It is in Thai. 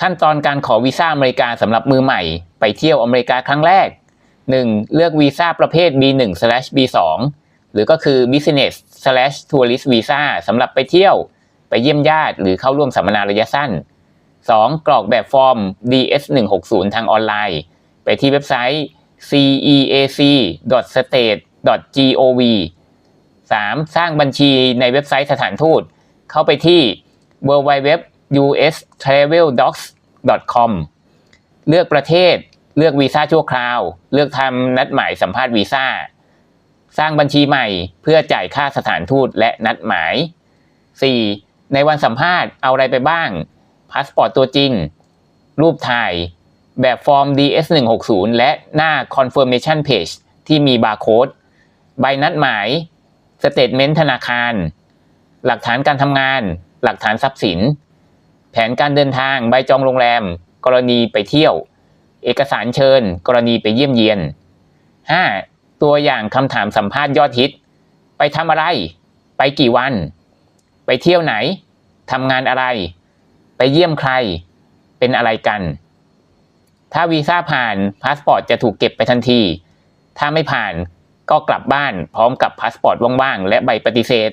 ขั้นตอนการขอวีซ่าอเมริกาสำหรับมือใหม่ไปเที่ยวอเมริกาครั้งแรก 1. เลือกวีซ่าประเภท B1/B2 หรือก็คือ Business/Tourist Visa สำหรับไปเที่ยว ไปเยี่ยมญาติ หรือเข้าร่วมสัมมนาระยะสั้น 2. กรอกแบบฟอร์ม DS160 ทางออนไลน์ ไปที่เว็บไซต์ ceac.state.gov 3. สร้างบัญชีในเว็บไซต์สถานทูต เข้าไปที่ u.s.traveldocs.com เลือกประเทศ เลือกวีซ่าชั่วคราว เลือกทำนัดหมายสัมภาษณ์วีซ่า สร้างบัญชีใหม่เพื่อจ่ายค่าสถานทูตและนัดหมาย 4. ในวันสัมภาษณ์เอาอะไรไปบ้าง พาสปอร์ตตัวจริง รูปถ่าย แบบฟอร์ม DS160 และหน้า confirmation page ที่มีบาร์โค้ด ใบนัดหมาย สเตทเมนต์ธนาคาร หลักฐานการทำงาน หลักฐานทรัพย์สิน ผนการเดินทางใบจองโรงแรม กรณีไปเที่ยว เอกสารเชิญ กรณีไปเยี่ยมเยียน 5. ตัวอย่างคำถามสัมภาษณ์ยอดฮิต ไปทำอะไร ไปกี่วัน ไปเที่ยวไหนทำงานอะไร ไปเยี่ยมใคร เป็นอะไรกัน ถ้าวีซ่าผ่านพาสปอร์ตจะถูกเก็บไปทันที ถ้าไม่ผ่านก็กลับบ้านพร้อมกับพาสปอร์ตว่างๆ และใบปฏิเสธ